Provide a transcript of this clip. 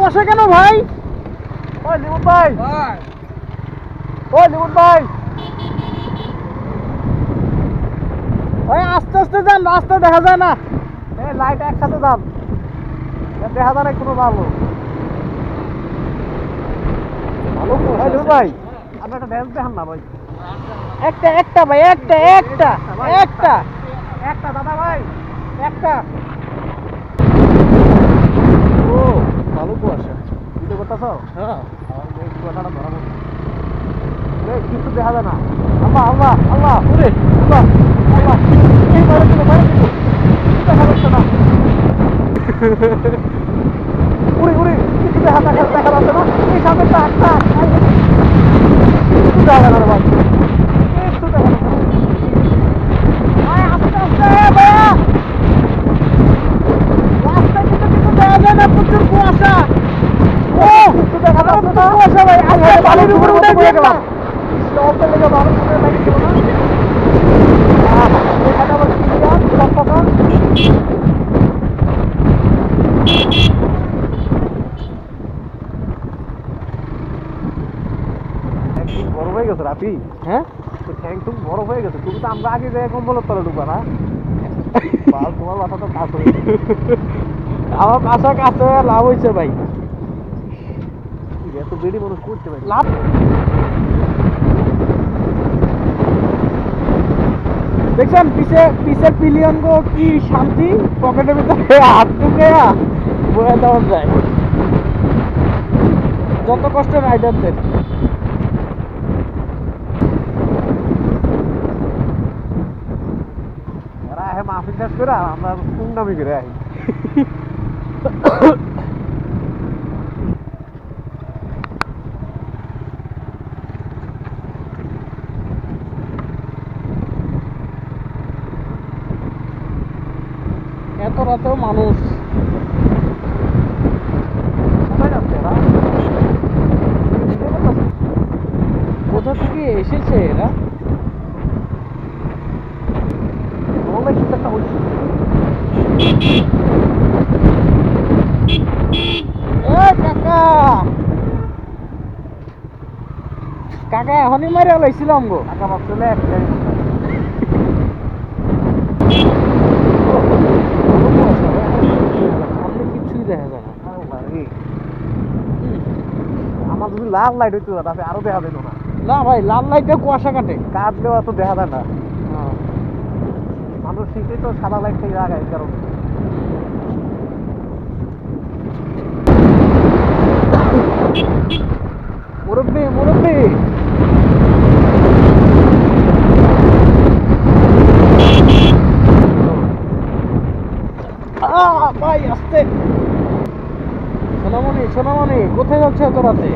কুয়াশা কেন ভাই? ওই লিমন ভাই। ওই লিমন ভাই। ভাই আস্তে আস্তে যান রাস্তা দেখা যায় না। লাইট একসাথে দাম। দেখা যায় না কোনো ভালো। ভালো ভাই আপনি একটা ড্যান্স দেখান না ভাই। একটা একটা ভাই একটা একটা একটা। একটা দাদা ভাই। একটা। ও। করতেছ হ্যাঁ কুয়াশাটা ধরা কিছু দেখা যায় না। আল্লাহ আল্লাহ আল্লাহ ওরে আল্লাহ আল্লাহ এই বাইরে দিল বাইরে দিল দেখা যাচ্ছে না। উড়ি উড়ি কিছু দেখা দেখা দেখা যাচ্ছে না। এই সামনে টাক টাক কিছু দেখা যায় না রে ভাই কিছু দেখা যাচ্ছে না ভাই আস্তে আস্তে ভাইয়া রাস্তা কিন্তু কিছু দেখা যায় না প্রচুর কুয়াশা ও কিছু দেখা যাচ্ছে না কুয়াশা ভাই আস্তে বালির উপরে উঠে গেলাম গেলাম স্টপে লেগে ভালো করে লাগিয়ে দিল না আহ, একদিন বড় হয়ে গেছে রাতি হ্যাঁ তো ঠ্যাং টুক বড় হয়ে গেছে তুমি তো আমরা আগে যাই কম্বলের তলে ঢুকবা না তোমার মাথা তো কাজ হয়ে গেছে। আমার বাসা কাছে লাভ হয়েছে ভাই এত বেড়ি মানুষ করতে পারে। লাভ দেখছেন পিছে পিছে পিলিয়ন গো কি শান্তি? পকেটের ভিতরে হাত ঢুকে বয়ে দেওয়া যায়। যত কষ্ট রাইডারদের। এরা আহে মাহফিল শেষ করে আমরা কুন্ডামি করে আহি। এত রাতেও মানুষ কোথা থেকে এসেছে এরা? কাকা! কাকা, এখনই মারিয়া লাইছিলাম গো। পাচ্ছে না এক জায়গায় সামনে কিছুই দেখা যায় না আমার যদি লাল লাইট হইতো তাহলে আরও দেখা যেত না। না ভাই লাল লাইটে কুয়াশা কাটে। কাটলেও এত দেখা যায় না। মানুষ শীতে তো সাদা লাইটটাই লাগায় কারণ মুরব্বী মুরব্বী। ভাই আসতে সোনামণি সোনামণি কোথায় যাচ্ছে এত রাতে?